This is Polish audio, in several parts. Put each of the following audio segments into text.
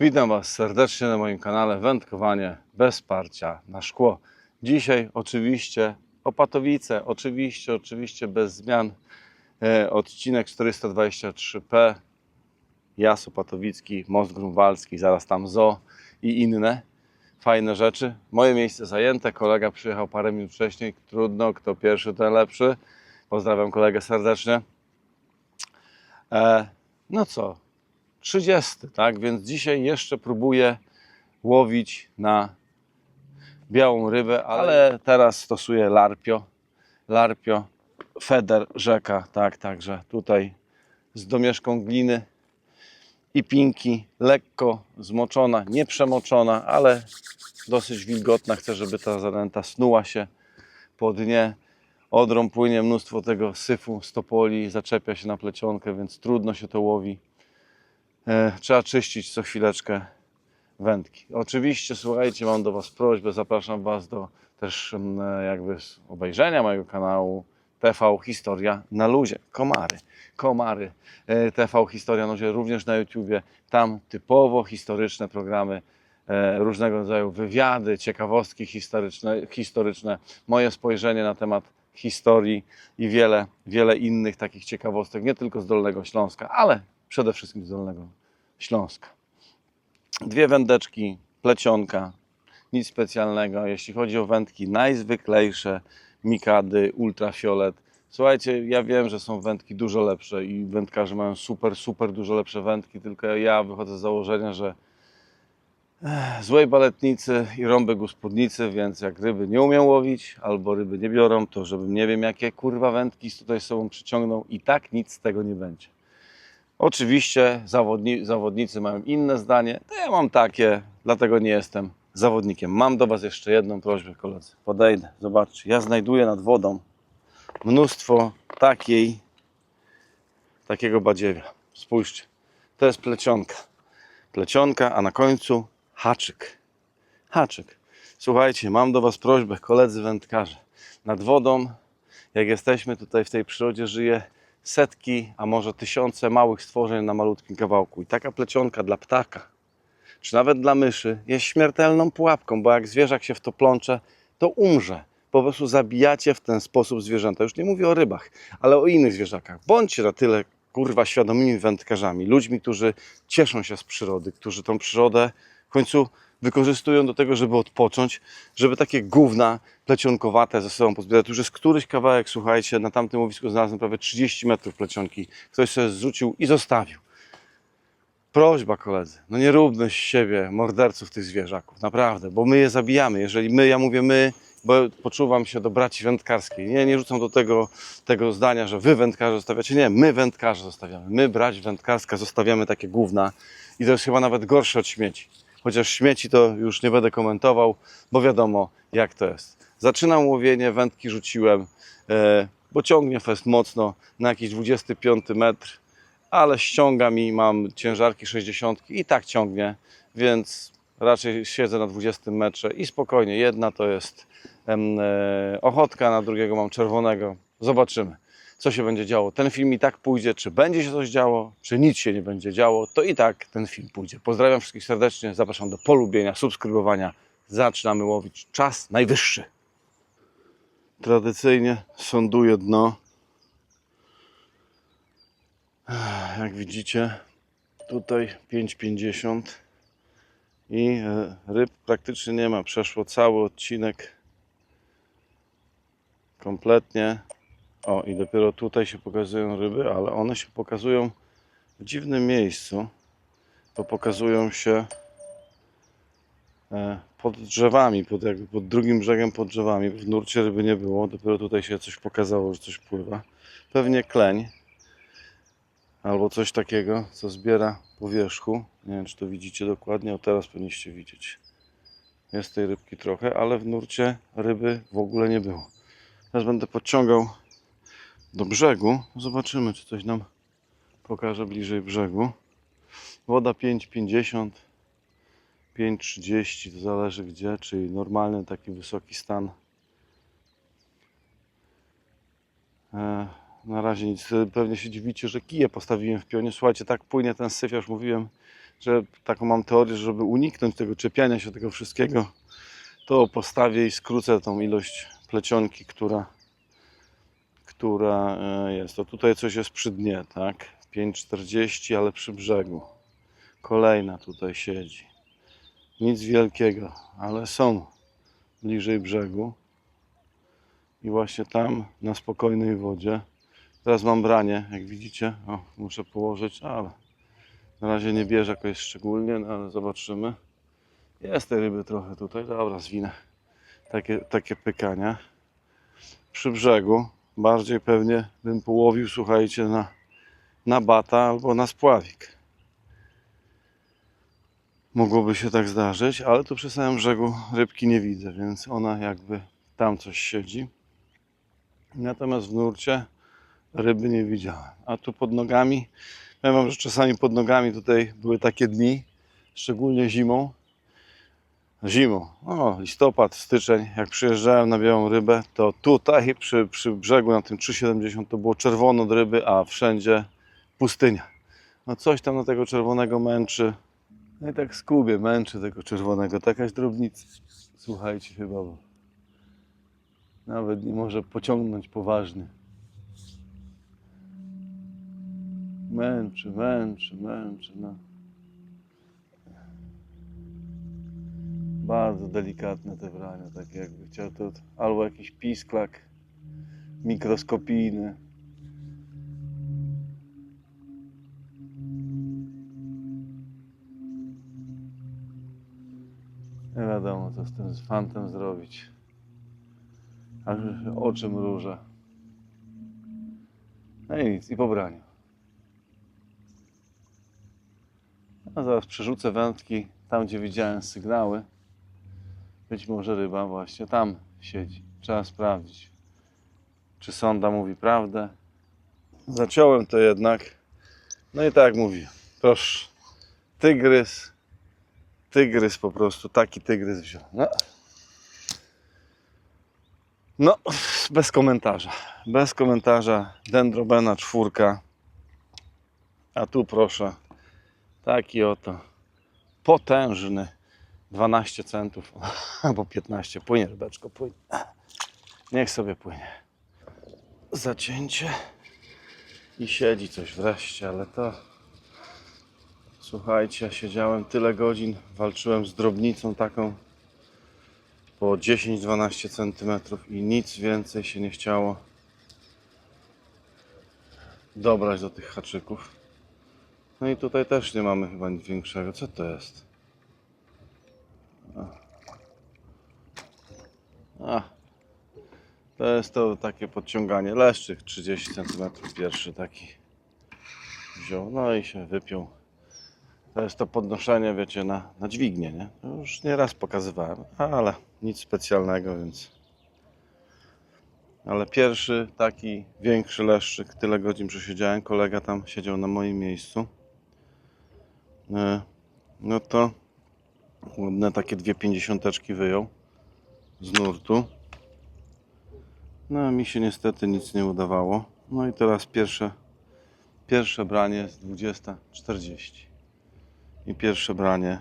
Witam Was serdecznie na moim kanale Wędkowanie bez parcia na szkło. Dzisiaj oczywiście Opatowice, oczywiście, oczywiście bez zmian. E, odcinek 423p, Jas Opatowicki, Most Grunwaldzki, zaraz tam Zo i inne fajne rzeczy. Moje miejsce zajęte, kolega przyjechał parę minut wcześniej, trudno, kto pierwszy, ten lepszy. Pozdrawiam kolegę serdecznie. E, no co, 30, tak? Więc dzisiaj jeszcze próbuję łowić na białą rybę, ale teraz stosuję larpio. Larpio, feder, rzeka, tak, także tutaj z domieszką gliny i pinki, lekko zmoczona, nie przemoczona, ale dosyć wilgotna. Chcę, żeby ta zanęta snuła się po dnie. Odrą płynie mnóstwo tego syfu, stopoli, zaczepia się na plecionkę, więc trudno się to łowi. E, trzeba czyścić co chwileczkę wędki. Oczywiście, słuchajcie, mam do Was prośbę, zapraszam Was do też mm, jakby z obejrzenia mojego kanału TV Historia na luzie. Komary, komary. E, TV Historia na luzie również na YouTubie. Tam typowo historyczne programy, e, różnego rodzaju wywiady, ciekawostki historyczne, historyczne, moje spojrzenie na temat historii i wiele, wiele innych takich ciekawostek, nie tylko z Dolnego Śląska, ale przede wszystkim z Dolnego Śląska. Dwie wędeczki, plecionka, nic specjalnego. Jeśli chodzi o wędki, najzwyklejsze mikady, ultrafiolet. Słuchajcie, ja wiem, że są wędki dużo lepsze i wędkarze mają super, super dużo lepsze wędki, tylko ja wychodzę z założenia, że eh, złej baletnicy i rąbek u spódnicy, więc jak ryby nie umiem łowić albo ryby nie biorą, to żebym nie wiem jakie kurwa wędki tutaj z sobą przyciągnął i tak nic z tego nie będzie. Oczywiście zawodni, zawodnicy mają inne zdanie, to ja mam takie, dlatego nie jestem zawodnikiem. Mam do Was jeszcze jedną prośbę, koledzy. Podejdę, zobaczcie. Ja znajduję nad wodą mnóstwo takiej, takiego badziewia. Spójrzcie, to jest plecionka. Plecionka, a na końcu haczyk. Haczyk. Słuchajcie, mam do Was prośbę, koledzy wędkarze. Nad wodą, jak jesteśmy tutaj w tej przyrodzie, żyje setki, a może tysiące małych stworzeń na malutkim kawałku. I taka plecionka dla ptaka, czy nawet dla myszy, jest śmiertelną pułapką, bo jak zwierzak się w to plącze, to umrze. Po prostu zabijacie w ten sposób zwierzęta. Już nie mówię o rybach, ale o innych zwierzakach. Bądźcie na tyle, kurwa, świadomymi wędkarzami, ludźmi, którzy cieszą się z przyrody, którzy tą przyrodę w końcu wykorzystują do tego, żeby odpocząć, żeby takie gówna plecionkowate ze sobą pozbierać. Już jest któryś kawałek, słuchajcie, na tamtym łowisku znalazłem prawie 30 metrów plecionki. Ktoś sobie zrzucił i zostawił. Prośba koledzy, no nie róbmy z siebie morderców tych zwierzaków, naprawdę, bo my je zabijamy. Jeżeli my, ja mówię my, bo poczuwam się do braci wędkarskiej. Nie, nie rzucam do tego, tego zdania, że wy wędkarze zostawiacie. Nie, my wędkarze zostawiamy. My, brać wędkarska, zostawiamy takie gówna i to jest chyba nawet gorsze od śmieci. Chociaż śmieci to już nie będę komentował, bo wiadomo jak to jest. Zaczynam łowienie, wędki rzuciłem, e, bo ciągnie fest mocno na jakiś 25 metr, ale ściąga mi, mam ciężarki 60 i tak ciągnie, więc raczej siedzę na 20 metrze i spokojnie. Jedna to jest e, ochotka, na drugiego mam czerwonego. Zobaczymy, co się będzie działo. Ten film i tak pójdzie, czy będzie się coś działo, czy nic się nie będzie działo, to i tak ten film pójdzie. Pozdrawiam wszystkich serdecznie, zapraszam do polubienia, subskrybowania. Zaczynamy łowić. Czas najwyższy. Tradycyjnie sąduję dno. Jak widzicie, tutaj 5,50 i e, ryb praktycznie nie ma. Przeszło cały odcinek kompletnie. O, i dopiero tutaj się pokazują ryby, ale one się pokazują w dziwnym miejscu, bo pokazują się e, pod drzewami, pod, jakby pod drugim brzegiem pod drzewami. W nurcie ryby nie było, dopiero tutaj się coś pokazało, że coś pływa. Pewnie kleń albo coś takiego, co zbiera po wierzchu. Nie wiem, czy to widzicie dokładnie, o teraz powinniście widzieć. Jest tej rybki trochę, ale w nurcie ryby w ogóle nie było. Teraz będę podciągał do brzegu. Zobaczymy, czy coś nam pokaże bliżej brzegu. Woda 5,50, 5,30, to zależy gdzie, czyli normalny taki wysoki stan. E, Na razie nic, pewnie się dziwicie, że kije postawiłem w pionie. Słuchajcie, tak płynie ten syf, ja już mówiłem, że taką mam teorię, że żeby uniknąć tego czepiania się tego wszystkiego, to postawię i skrócę tą ilość plecionki, która, która e, jest. To tutaj coś jest przy dnie, tak? 5,40, ale przy brzegu. Kolejna tutaj siedzi. Nic wielkiego, ale są bliżej brzegu. I właśnie tam, na spokojnej wodzie. Teraz mam branie, jak widzicie. O, muszę położyć, ale na razie nie bierze jakoś szczególnie, no ale zobaczymy. Jest tej ryby trochę tutaj. Dobra, zwinę. Takie, takie pykania. Przy brzegu bardziej pewnie bym połowił, słuchajcie, na, na bata albo na spławik. Mogłoby się tak zdarzyć, ale tu przy samym brzegu rybki nie widzę, więc ona jakby tam coś siedzi. Natomiast w nurcie ryby nie widziałem. A tu pod nogami, powiem wam, że czasami pod nogami tutaj były takie dni, szczególnie zimą. Zimą, o, listopad, styczeń, jak przyjeżdżałem na Białą Rybę, to tutaj przy, przy brzegu na tym 3,70 to było czerwono od ryby, a wszędzie pustynia. No coś tam na tego czerwonego męczy. No i tak skubie męczy tego czerwonego. To jakaś drobnica, słuchajcie chyba, bo nawet nie może pociągnąć poważnie. Męczy, męczy, męczy, no. Bardzo delikatne te brania, takie jakby chciał to albo jakiś pisklak mikroskopijny. Nie wiadomo co z tym fantem zrobić. Aż oczy mrużę. No i nic, i po braniu. A zaraz przerzucę wędki tam, gdzie widziałem sygnały. Być może ryba właśnie tam siedzi. Trzeba sprawdzić, czy sonda mówi prawdę. Zaciąłem to jednak. No i tak jak mówię. Proszę. Tygrys. Tygrys po prostu. Taki tygrys wziął. No. No, bez komentarza. Bez komentarza. Dendrobena czwórka. A tu proszę. Taki oto potężny 12 centów albo 15. Płynie rybeczko, płynie. Niech sobie płynie. Zacięcie i siedzi coś wreszcie, ale to słuchajcie, siedziałem tyle godzin, walczyłem z drobnicą taką po 10-12 centymetrów i nic więcej się nie chciało dobrać do tych haczyków. No i tutaj też nie mamy chyba nic większego. Co to jest? A. To jest to takie podciąganie leszczyk 30 cm pierwszy taki wziął, no i się wypiął. To jest to podnoszenie, wiecie, na, na dźwignię, nie? Już nieraz pokazywałem, ale nic specjalnego, więc... Ale pierwszy taki większy leszczyk, tyle godzin przesiedziałem, kolega tam siedział na moim miejscu. E, No to ładne takie dwie pięćdziesiąteczki wyjął z nurtu. No a mi się niestety nic nie udawało. No i teraz pierwsze, pierwsze branie jest 20.40. I pierwsze branie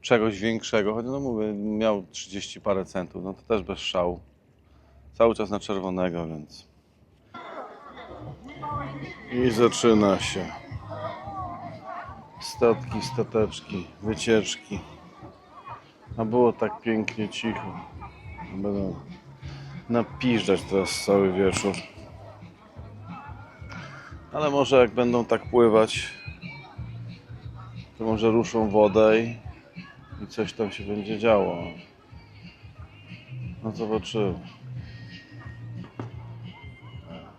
czegoś większego, choć no mówię, miał 30 parę centów, no to też bez szału. Cały czas na czerwonego, więc. I zaczyna się. Statki, stateczki, wycieczki. A było tak pięknie cicho. Będą napiżdżać teraz cały wieczór. Ale może jak będą tak pływać, to może ruszą wodę i, coś tam się będzie działo. No zobaczymy.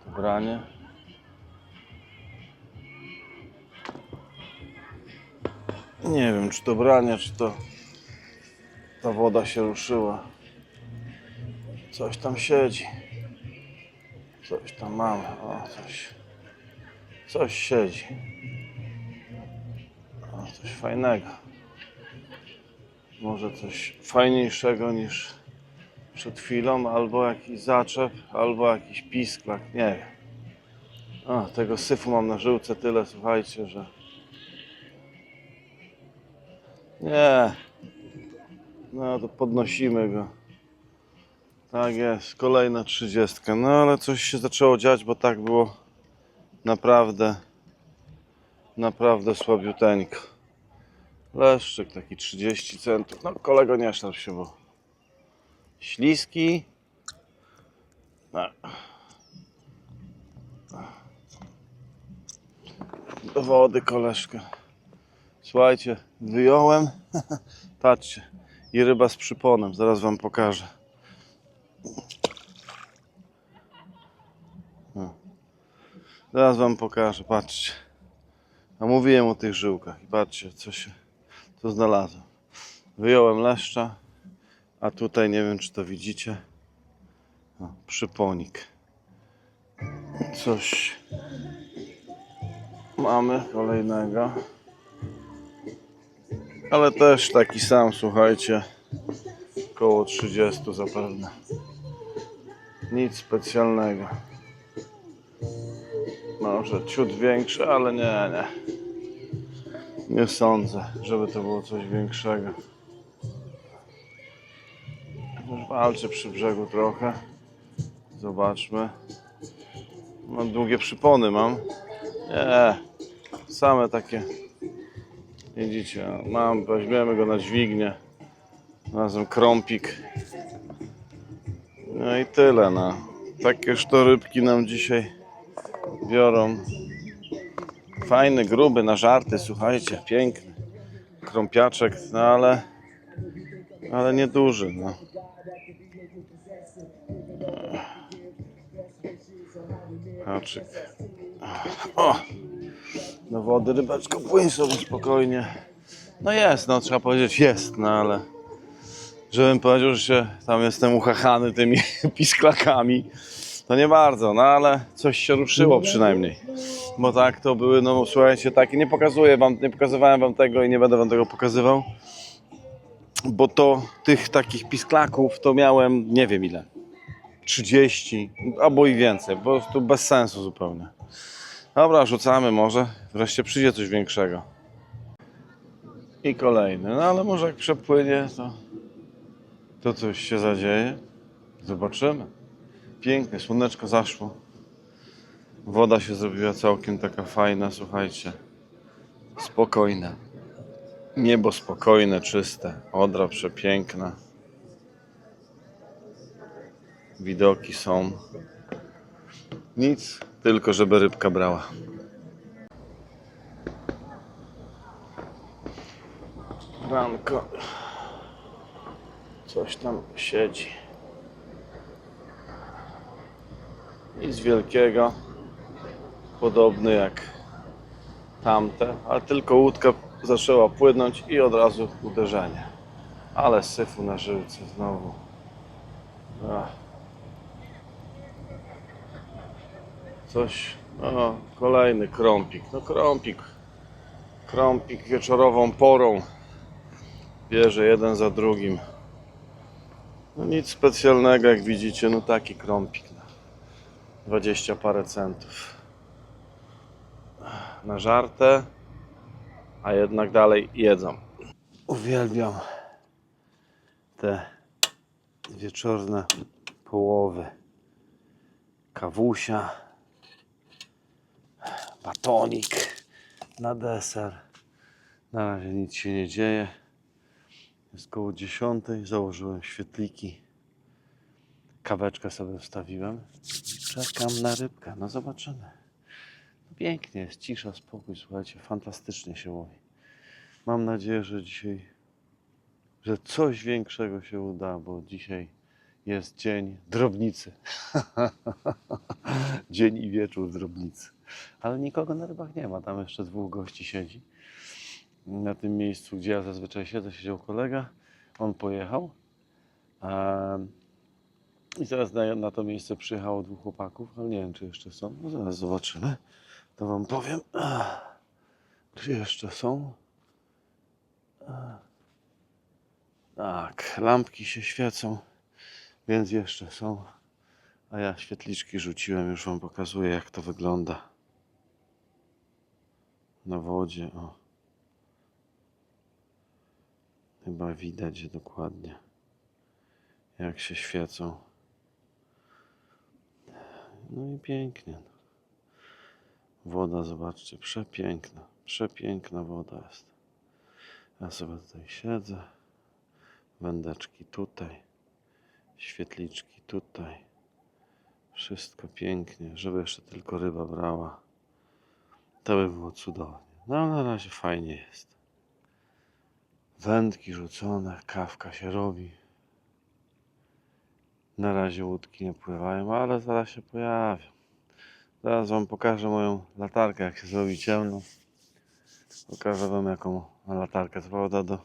To branie. Nie wiem, czy to branie, czy to ta woda się ruszyła. Coś tam siedzi. Coś tam mamy. O, coś. Coś siedzi. O, coś fajnego. Może coś fajniejszego niż przed chwilą, albo jakiś zaczep, albo jakiś pisklak, nie wiem. O, tego syfu mam na żyłce tyle, słuchajcie, że Nie. No to podnosimy go. Tak jest, kolejna trzydziestka. No ale coś się zaczęło dziać, bo tak było naprawdę, naprawdę słabiuteńko. Leszczyk taki 30 centów. No kolego nie szarp się, bo śliski. No. Do wody koleżkę. Słuchajcie, wyjąłem. Patrzcie. I ryba z przyponem. Zaraz wam pokażę. No. Zaraz wam pokażę. Patrzcie. A mówiłem o tych żyłkach. I patrzcie, co się co znalazłem. Wyjąłem leszcza. A tutaj nie wiem, czy to widzicie. O, przyponik. Coś mamy kolejnego. Ale też taki sam, słuchajcie. Koło 30 zapewne. Nic specjalnego. Może ciut większy, ale nie, nie. Nie sądzę, żeby to było coś większego. Już walczy przy brzegu trochę. Zobaczmy. Mam długie przypony mam. Nie. Same takie. Widzicie, mam, weźmiemy go na dźwignię. Razem krąpik. No i tyle, no. Takież to rybki nam dzisiaj biorą. Fajny, gruby, na żarty, słuchajcie, piękny. Krąpiaczek, no ale, ale nieduży, no. Haczyk. O! Do wody rybeczko płyń sobie spokojnie. No jest, no trzeba powiedzieć jest, no ale żebym powiedział, że się tam jestem uchachany tymi pisklakami, to nie bardzo, no ale coś się ruszyło przynajmniej. Bo tak to były, no słuchajcie, takie nie pokazuję wam, nie pokazywałem wam tego i nie będę wam tego pokazywał. Bo to tych takich pisklaków to miałem nie wiem ile. 30 albo i więcej, po prostu bez sensu zupełnie. Dobra, rzucamy może. Wreszcie przyjdzie coś większego. I kolejny. No ale może jak przepłynie, to, to coś się zadzieje. Zobaczymy. Pięknie, słoneczko zaszło. Woda się zrobiła całkiem taka fajna, słuchajcie. Spokojna. Niebo spokojne, czyste. Odra przepiękna. Widoki są. Nic, tylko żeby rybka brała. Ranko. Coś tam siedzi. Nic wielkiego. Podobny jak tamte, ale tylko łódka zaczęła płynąć i od razu uderzenie. Ale syfu na żyłce znowu. Ach. Coś, no kolejny krąpik. No krąpik. Krąpik wieczorową porą. Bierze jeden za drugim. No nic specjalnego jak widzicie, no taki krąpik. No. 20 parę centów. Na żartę, a jednak dalej jedzą. Uwielbiam te wieczorne połowy. Kawusia, batonik na deser. Na razie nic się nie dzieje. Jest koło 10. Założyłem świetliki. Kaweczkę sobie wstawiłem. Czekam na rybkę. No zobaczymy. Pięknie jest, cisza, spokój. Słuchajcie, fantastycznie się łowi. Mam nadzieję, że dzisiaj, że coś większego się uda, bo dzisiaj jest dzień drobnicy. dzień i wieczór drobnicy. Ale nikogo na rybach nie ma. Tam jeszcze dwóch gości siedzi. Na tym miejscu, gdzie ja zazwyczaj siedzę, siedział kolega. On pojechał. I teraz na, to miejsce przyjechało dwóch chłopaków, ale nie wiem, czy jeszcze są. No zaraz zobaczymy. To wam powiem. Czy jeszcze są? Tak, lampki się świecą, więc jeszcze są. A ja świetliczki rzuciłem, już wam pokazuję, jak to wygląda. Na wodzie, o. Chyba widać dokładnie, jak się świecą. No i pięknie. Woda, zobaczcie, przepiękna. Przepiękna woda jest. Ja sobie tutaj siedzę. Wędeczki tutaj. Świetliczki tutaj. Wszystko pięknie, żeby jeszcze tylko ryba brała. To by było cudownie. No na razie fajnie jest. Wędki rzucone, kawka się robi. Na razie łódki nie pływają, ale zaraz się pojawią. Zaraz wam pokażę moją latarkę, jak się zrobi ciemno. Pokażę wam jaką latarkę. Prawda do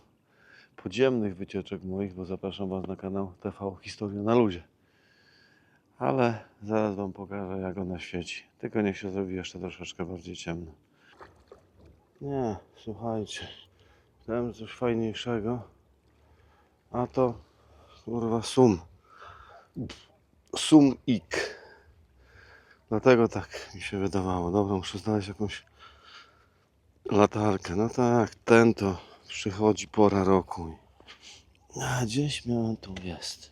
podziemnych wycieczek moich, bo zapraszam was na kanał TV Historia na luzie. Ale zaraz wam pokażę jak ona świeci. Tylko niech się zrobi jeszcze troszeczkę bardziej ciemno. Nie, słuchajcie. Chciałem coś fajniejszego. A to kurwa sum. Sum ik. Dlatego tak mi się wydawało. Dobra, muszę znaleźć jakąś latarkę. No tak, ten to przychodzi pora roku. A gdzieś miałem tu jest.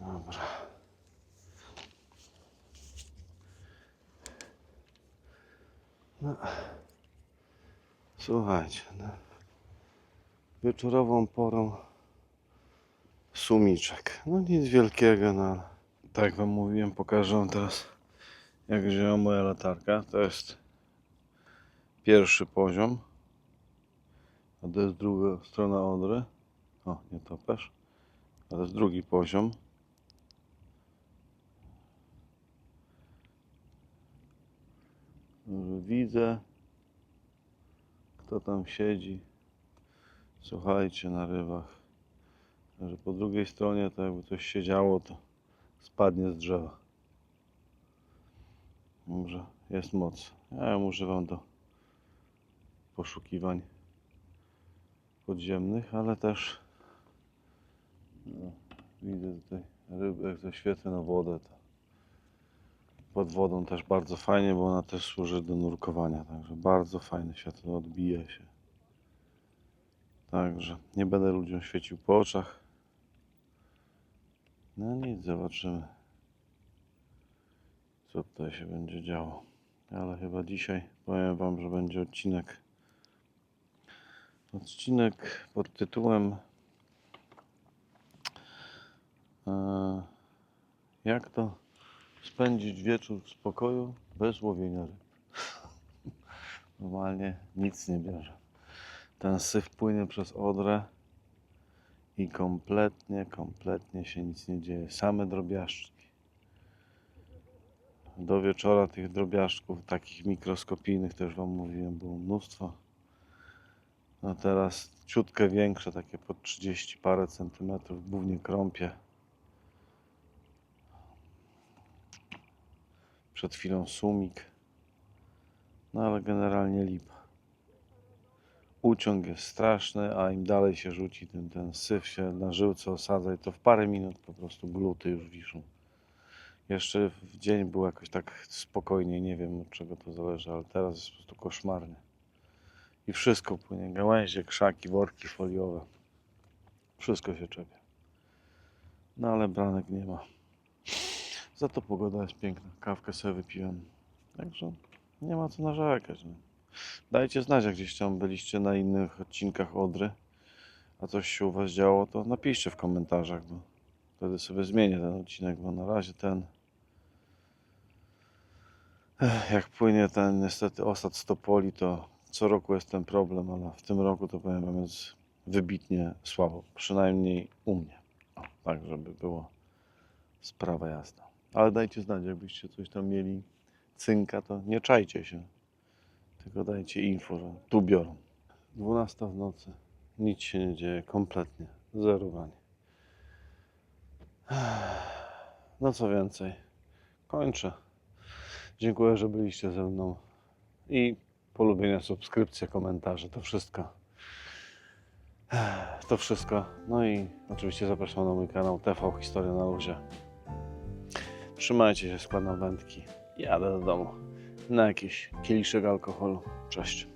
Dobra. No. Słuchajcie, no. wieczorową porą sumiczek. No nic wielkiego, no tak wam mówiłem, pokażę wam teraz jak działa moja latarka. To jest pierwszy poziom, a to jest druga strona odry. O, nie topesz. A to jest drugi poziom. Widzę, kto tam siedzi. Słuchajcie na rybach. Że po drugiej stronie to jakby coś się działo, to spadnie z drzewa. Może jest moc. Ja ją używam do poszukiwań podziemnych, ale też no, widzę tutaj ryby, jak zaświecę na wodę, to pod wodą też bardzo fajnie, bo ona też służy do nurkowania, także bardzo fajne światło odbija się. Także nie będę ludziom świecił po oczach. No nic, zobaczymy co tutaj się będzie działo. Ale chyba dzisiaj powiem Wam, że będzie odcinek. Odcinek pod tytułem e, Jak to spędzić wieczór w spokoju bez łowienia ryb. Normalnie nic nie bierze. Ten syf płynie przez Odrę i kompletnie, kompletnie się nic nie dzieje. Same drobiażdżki do wieczora tych drobiażdżków, takich mikroskopijnych też Wam mówiłem, było mnóstwo. No teraz ciutkę większe, takie po 30 parę centymetrów, głównie krąpie. Przed chwilą sumik. No ale generalnie lipa. Uciąg jest straszny, a im dalej się rzuci, tym ten syf się na żyłce osadza i to w parę minut po prostu gluty już wiszą. Jeszcze w dzień było jakoś tak spokojnie, nie wiem od czego to zależy, ale teraz jest po prostu koszmarnie. I wszystko płynie, gałęzie, krzaki, worki foliowe. Wszystko się czepia. No ale branek nie ma. Za to pogoda jest piękna. Kawkę sobie wypiłem. Także nie ma co narzekać. No. Dajcie znać, jak gdzieś tam byliście na innych odcinkach Odry, a coś się u Was działo, to napiszcie w komentarzach, bo wtedy sobie zmienię ten odcinek, bo na razie ten jak płynie ten niestety osad stopoli, to co roku jest ten problem, ale w tym roku to powiem wam jest wybitnie słabo, przynajmniej u mnie. O, tak, żeby było sprawa jasna. Ale dajcie znać, jakbyście coś tam mieli cynka, to nie czajcie się, tylko dajcie info, że tu biorą. 12 w nocy, nic się nie dzieje, kompletnie, zerowanie. No co więcej, kończę. Dziękuję, że byliście ze mną. I polubienia, subskrypcje, komentarze, to wszystko. To wszystko. No i oczywiście zapraszam na mój kanał TV Historia na luzie. Trzymajcie się, składam wędki. Jadę do domu na jakiś kieliszek alkoholu. Cześć.